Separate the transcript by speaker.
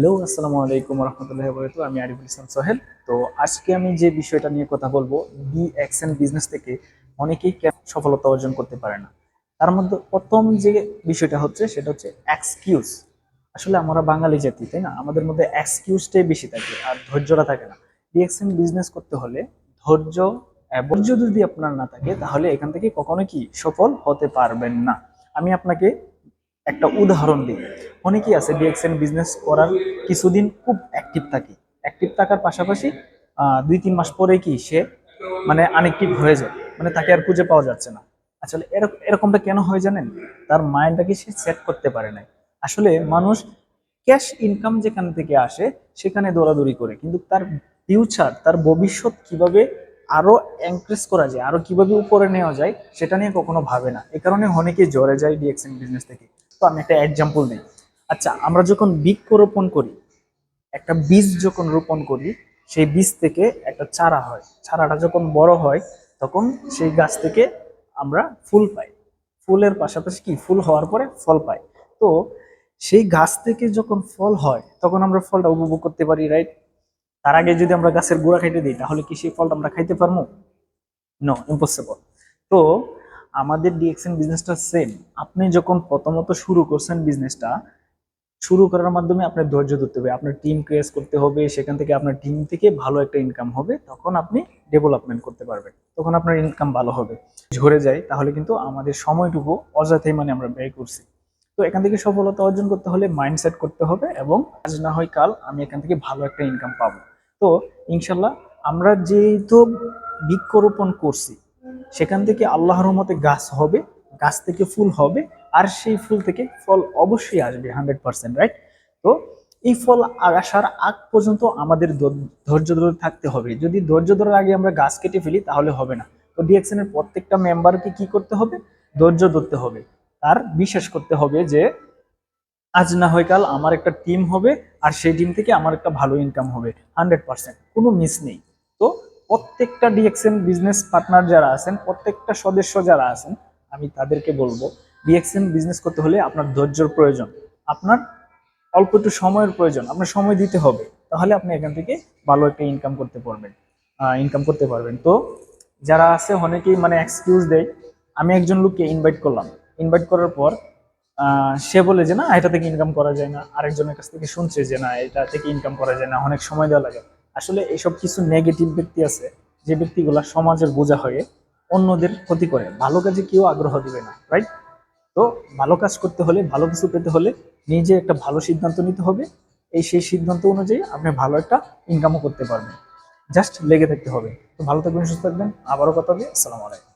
Speaker 1: Hello, আসসালামু আলাইকুম রহমতুল্লাহ বরকাত আমি আরিফুল ইসলাম সোহেল। তো আজকে আমি যে বিষয়টা নিয়ে কথা বলব বি এক্সএন বিজনেস থেকে, অনেকেই সফলতা অর্জন করতে পারে না? তার মধ্যে প্রথম যে বিষয়টা হচ্ছে, সেটা হচ্ছে এক্সকিউজ আসলে আমরা বাঙালি জাতি, তাই না? আমাদের মধ্যে এক্সকিউজটাই বেশি থাকে, আর ধৈর্যটা থাকে না। ডিএক্সএন বিজনেস করতে হলে ধৈর্য ধৈর্য যদি আপনার না থাকে, তাহলে এখান থেকে কখনো কি সফল হতে পারবেন না। আমি আপনাকে একটা উদাহরণ দিই। অনেকেই আছে ডিএক্সএন বিজনেস করার কিছুদিন খুব অ্যাক্টিভ থাকে। অ্যাক্টিভ থাকার পাশাপাশি দুই, তিন মাস পরে কি সে মানে আনএক্টিভ হয়ে যায়। মানে তাকে আর খুঁজে পাওয়া যাচ্ছে না। আসলে এরক- এরকমটা কেন হয় জানেন? তার মাইন্ডটাকে সে সেট করতে পারে নাই। আসলে মানুষ ক্যাশ ইনকাম যেখান থেকে আসে, সেখানে দৌড়াদৌড়ি করে। কিন্তু তার ফিউচার তার ভবিষ্যৎ কীভাবে আরও এনক্রেজ করা যায়, আরও কীভাবে উপরে নেওয়া যায়, সেটা নিয়ে কখনো ভাবে না। এ কারণে অনেকেই জ্বরে যায় ডিএক্সএন বিজনেস থেকে। তো আমি একটা এক্সাম্পল দিই। আচ্ছা আমরা যখন বৃক্ষ রোপণ করি, একটা বীজ যখন রোপণ করি, সেই বীজ থেকে একটা চারা হয়। চারাটা যখন বড় হয়, তখন সেই গাছ থেকে আমরা ফুল পাই। ফুলের পাশাপাশি কি? ফুল হওয়ার পরে ফল পাই। তো সেই গাছ থেকে যখন ফল হয়, তখন আমরা ফলটা উপভোগ করতে পারি রাইট তার আগে যদি আমরা গাছের গোড়া খাইতে দিই, তাহলে কি সেই ফলটা আমরা খাইতে পারব? নো ইম্পসিবল তো আমাদের ডিএক্সএন বিজনেসটা সেম আপনি যখন প্রথমত শুরু করছেন বিজনেসটা শুরু করার মাধ্যমে আপনার ধৈর্য ধরতে হবে। আপনার টিম ক্রিয়েট করতে হবে, সেখান থেকে আপনার টিম থেকে ভালো একটা ইনকাম হবে, তখন আপনি ডেভেলপমেন্ট করতে পারবেন। তখন আপনার ইনকাম ভালো হবে। ঝরে যায় তাহলে কিন্তু আমাদের সময়টুকু অযথাই মানে আমরা ব্যয় করছি। তো এখান থেকে সফলতা অর্জন করতে হলে মাইন্ডসেট করতে হবে এবং আজ না হয় কাল আমি এখান থেকে ভালো একটা ইনকাম পাবো। তো ইনশাল্লাহ আমরা যেহেতু বৃক্ষরোপণ করছি সেখান থেকে আল্লাহর মতে গাছ হবে, গাছ থেকে ফুল হবে, আর সেই ফুল থেকে ফল অবশ্যই আসবে হান্ড্রেড পার্সেন্ট রাইট তো এই ফল আসার আগ পর্যন্ত আমাদের ধৈর্য ধরে থাকতে হবে। যদি ধৈর্য ধরার আগে আমরা গাছ কেটে ফেলি, তাহলে হবে না। তো ডিএক্সএনের প্রত্যেকটা মেম্বারকে কি করতে হবে? ধৈর্য ধরতে হবে। তার বিশ্বাস করতে হবে যে, আজ না হয় কাল আমার একটা টিম হবে, আর সেই টিম থেকে আমার একটা ভালো ইনকাম হবে হান্ড্রেড পার্সেন্ট কোনো মিস নেই। তো প্রত্যেকটা ডিএক্সএন বিজনেস পার্টনার যারা আছেন, প্রত্যেকটা সদস্য যারা আছেন, আমি তাদেরকে বলব ডিএক্সএন বিজনেস করতে হলে আপনার ধৈর্যর প্রয়োজন। আপনার অল্প একটু সময়ের প্রয়োজন, আপনার সময় দিতে হবে, তাহলে আপনি এখান থেকে ভালো একটা ইনকাম করতে পারবেন ইনকাম করতে পারবেন। তো যারা আছে, অনেকেই মানে এক্সকিউজ দেয়, আমি একজন লোককে ইনভাইট করলাম। ইনভাইট করার পর সে বলে যে, না, এটা থেকে ইনকাম করা যায় না। আরেকজনের কাছ থেকে শুনছে যে, না, এটা থেকে ইনকাম করা যায় না। অনেক সময় দেওয়া লাগে। আসলে এসব কিছু নেগেটিভ ব্যক্তি আছে, যে ব্যক্তিগুলা সমাজের বোঝা হয়ে অন্যদের ক্ষতি করে। ভালো কাজে কেউ আগ্রহ দিবে না রাইট তো ভালো কাজ করতে হলে, ভালো কিছু পেতে হলে নিজে একটা ভালো সিদ্ধান্ত নিতে হবে। এই সেই সিদ্ধান্ত অনুযায়ী আপনি ভালো একটা ইনকামও করতে পারবেন। জাস্ট লেগে থাকতে হবে। তো ভালো থাকবেন, সুস্থ থাকবেন। আবারও কথা হবে। আসসালামু আলাইকুম।